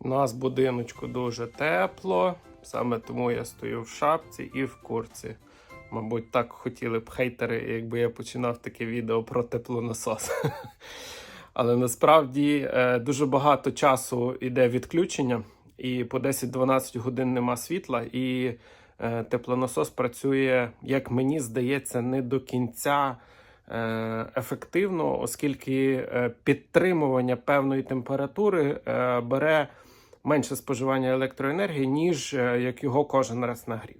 У нас будиночку дуже тепло, саме тому я стою в шапці і в курці. Мабуть, так хотіли б хейтери, якби я починав таке відео про теплонасос. Але насправді е, дуже багато часу йде відключення, і по 10-12 годин нема світла, і е, теплонасос працює, як мені здається, не до кінця е, ефективно, оскільки підтримування певної температури бере менше споживання електроенергії, ніж е, як його кожен раз нагрів.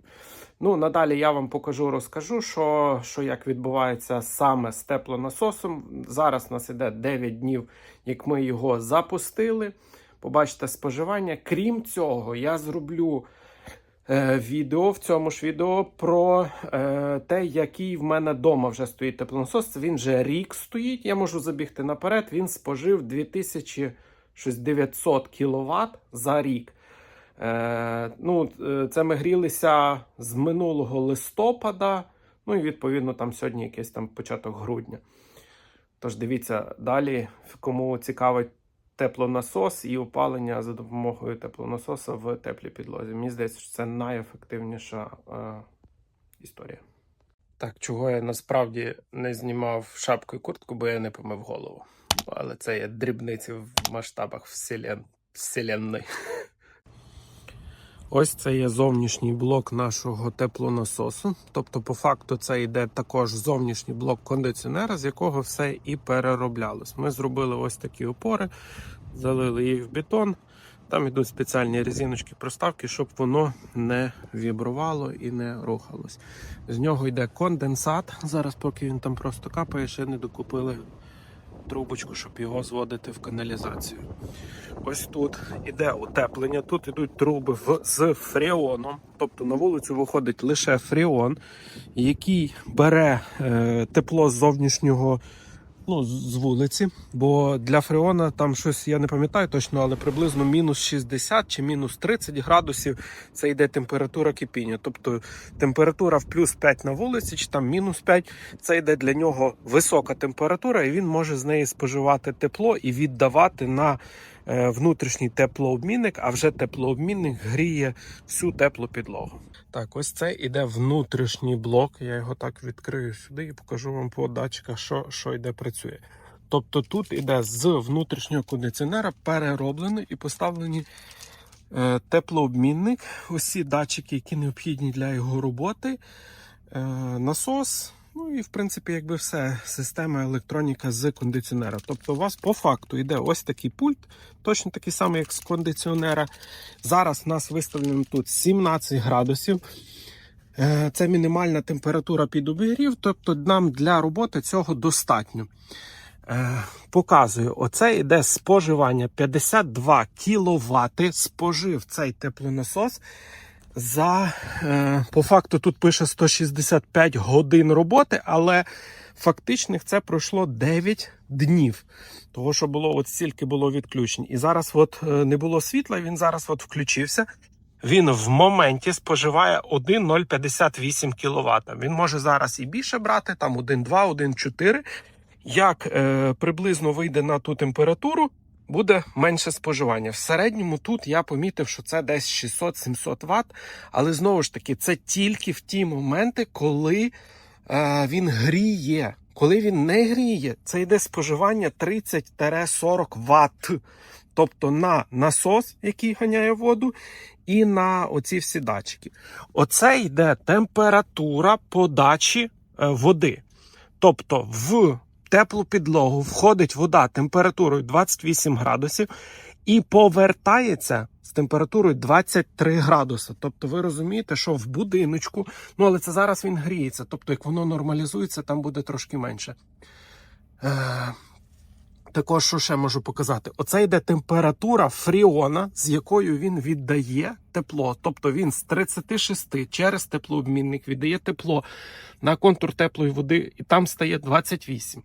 Ну, надалі я вам покажу, розкажу, що, що як відбувається саме з теплонасосом. Зараз у нас іде 9 днів, як ми його запустили. Побачите споживання. Крім цього, я зроблю е, відео в цьому ж відео про е, те, який в мене вдома вже стоїть теплонасос. Він вже рік стоїть. Я можу забігти наперед. Він спожив 2900 кВт за рік. Е, ну, е, це ми грілися з минулого листопада. Ну і відповідно там сьогодні якийсь там початок грудня. Тож дивіться далі, кому цікавить теплонасос і опалення за допомогою теплонасоса в теплій підлозі. Мені здається, що це найефективніша е, історія. Так, чого я насправді не знімав шапку і куртку, бо я не помив голову. Але це є дрібниці в масштабах вселен... вселенної. Ось це є зовнішній блок нашого теплонасосу. Тобто, по факту, це йде також зовнішній блок кондиціонера, з якого все і перероблялось. Ми зробили ось такі опори, залили їх в бетон. Там йдуть спеціальні резиночки проставки, щоб воно не вібрувало і не рухалось. З нього йде конденсат. Зараз, поки він там просто капає, ще не докупили трубочку, щоб його зводити в каналізацію. Ось тут іде утеплення. Тут йдуть труби в, з фреоном. Тобто на вулицю виходить лише фреон, який бере е, тепло з зовнішнього. Ну, з вулиці, бо для фреона там щось я не пам'ятаю точно, але приблизно мінус 60 чи мінус 30 градусів це йде температура кипіння. Тобто температура в плюс 5 на вулиці, чи там мінус 5, це йде для нього висока температура, і він може з неї споживати тепло і віддавати на внутрішній теплообмінник, а вже теплообмінник гріє всю теплу підлогу. Так, ось це іде внутрішній блок. Я його так відкрию сюди і покажу вам по датчиках, що, що йде працює. Тобто тут іде з внутрішнього кондиціонера перероблені і поставлені е, теплообмінник, усі датчики, які необхідні для його роботи, е, насос. Ну і в принципі, якби все, система електроніка з кондиціонера. Тобто, у вас по факту йде ось такий пульт, точно такий самий, як з кондиціонера. Зараз у нас виставлено тут 17 градусів. Е, Це мінімальна температура під обігрів, тобто нам для роботи цього достатньо. Е, Показую, оце йде споживання 52 кВт. Спожив цей теплонасос. За е, по факту тут пише 165 годин роботи, але фактичних це пройшло 9 днів. Того, що було от стільки було відключень. І зараз от е, не було світла, він зараз от включився. Він в моменті споживає 1,058 кВт. Він може зараз і більше брати, там 1,2, 1,4. Як е, приблизно вийде на ту температуру, буде менше споживання. В середньому тут я помітив, що це десь 600-700 Вт, але знову ж таки, це тільки в ті моменти, коли е, він гріє. Коли він не гріє, це йде споживання 30-40 Вт. Тобто на насос, який ганяє воду, і на оці всі датчики. Оце йде температура подачі е, води. Тобто в теплу підлогу входить вода температурою 28 градусів і повертається з температурою 23 градуси. Тобто ви розумієте, що в будиночку, ну але це зараз він гріється. Тобто, як воно нормалізується, там буде трошки менше. Е, також що ще можу показати? Оце йде температура фріона, з якою він віддає тепло. Тобто він з 36 через теплообмінник віддає тепло на контур теплої води, і там стає 28.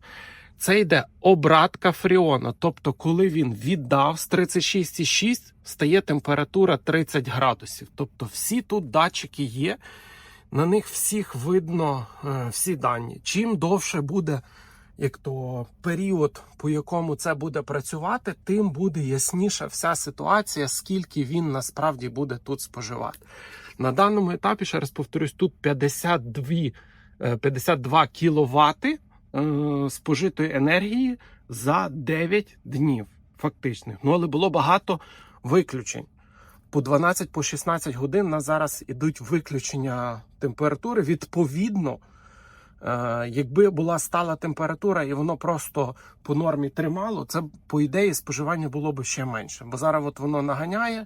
Це йде обратка фріона. Тобто, коли він віддав з 36,6, стає температура 30 градусів. Тобто, всі тут датчики є, на них всіх видно е, всі дані. Чим довше буде як то період, по якому це буде працювати, тим буде ясніша вся ситуація, скільки він насправді буде тут споживати. На даному етапі, ще раз повторюсь, тут 52, е, 52 кВт спожитої енергії за 9 днів фактичних. Ну, але було багато виключень. По 12 по 16 годин на зараз ідуть виключення температури. Відповідно, якби була стала температура і воно просто по нормі тримало, це по ідеї споживання було б ще менше. Бо зараз от воно наганяє,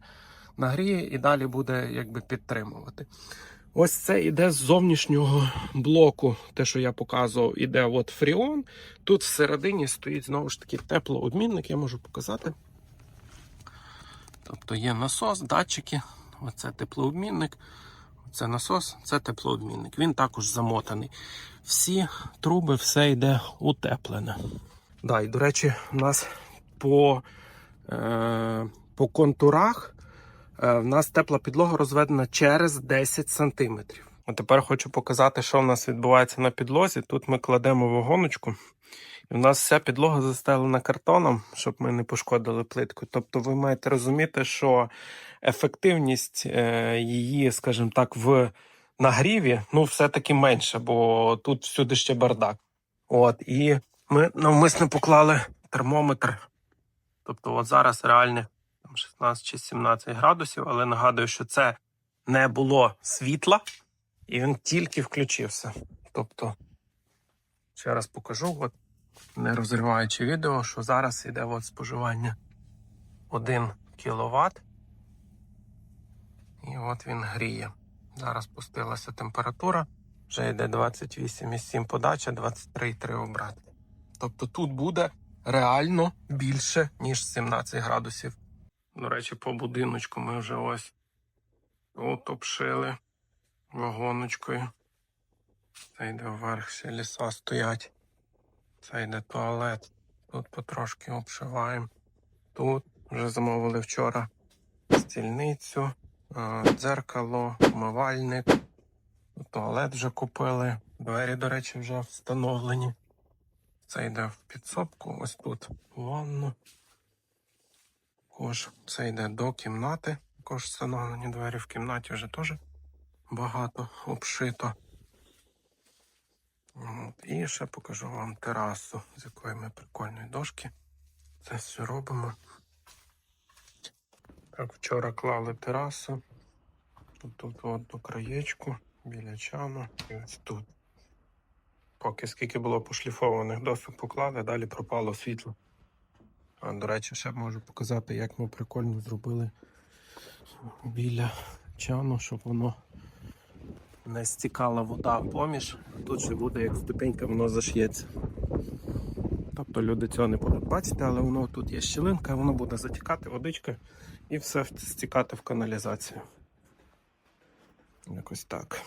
нагріє і далі буде якби підтримувати. Ось це іде з зовнішнього блоку, те, що я показував, іде от фріон. Тут всередині стоїть знову ж таки теплообмінник, я можу показати. Тобто є насос, датчики, оце теплообмінник, це насос, це теплообмінник. Він також замотаний. Всі труби, все йде утеплене. Да, і, до речі, у нас по, е, по контурах е, в нас тепла підлога розведена через 10 см. А тепер хочу показати, що в нас відбувається на підлозі. Тут ми кладемо вагоночку. І в нас вся підлога застелена картоном, щоб ми не пошкодили плитку. Тобто ви маєте розуміти, що ефективність е, її, скажімо так, в нагріві ну, все-таки менша, бо тут всюди ще бардак. От, і ми навмисно поклали термометр. Тобто, от зараз реальне 16 чи 17 градусів, але нагадую, що це не було світла, і він тільки включився. Тобто, ще раз покажу. От не розриваючи відео, що зараз йде от споживання 1 кВт. І от він гріє. Зараз спустилася температура, вже йде 28,7 подача, 23,3 обрат. Тобто тут буде реально більше, ніж 17 градусів. До речі, по будиночку ми вже ось тут обшили вагоночкою. Це йде вверх, ще ліса стоять. Це йде туалет. Тут потрошки обшиваємо. Тут вже замовили вчора стільницю, е, дзеркало, умивальник. Туалет вже купили. Двері, до речі, вже встановлені. Це йде в підсобку. Ось тут ванну. Також це йде до кімнати. Також встановлені двері в кімнаті вже теж багато обшито. І ще покажу вам терасу, з якої ми прикольної дошки. Це все робимо. Так, вчора клали терасу. Тут, тут до краєчку, біля чану і ось тут. Поки скільки було пошліфованих досок поклали, далі пропало світло. А, до речі, ще можу показати, як ми прикольно зробили біля чану, щоб воно не стікала вода поміж. Тут ще буде як ступенька, воно заш'ється. Тобто люди цього не будуть бачити, але воно тут є щілинка, воно буде затікати водичка і все стікати в каналізацію. Якось так.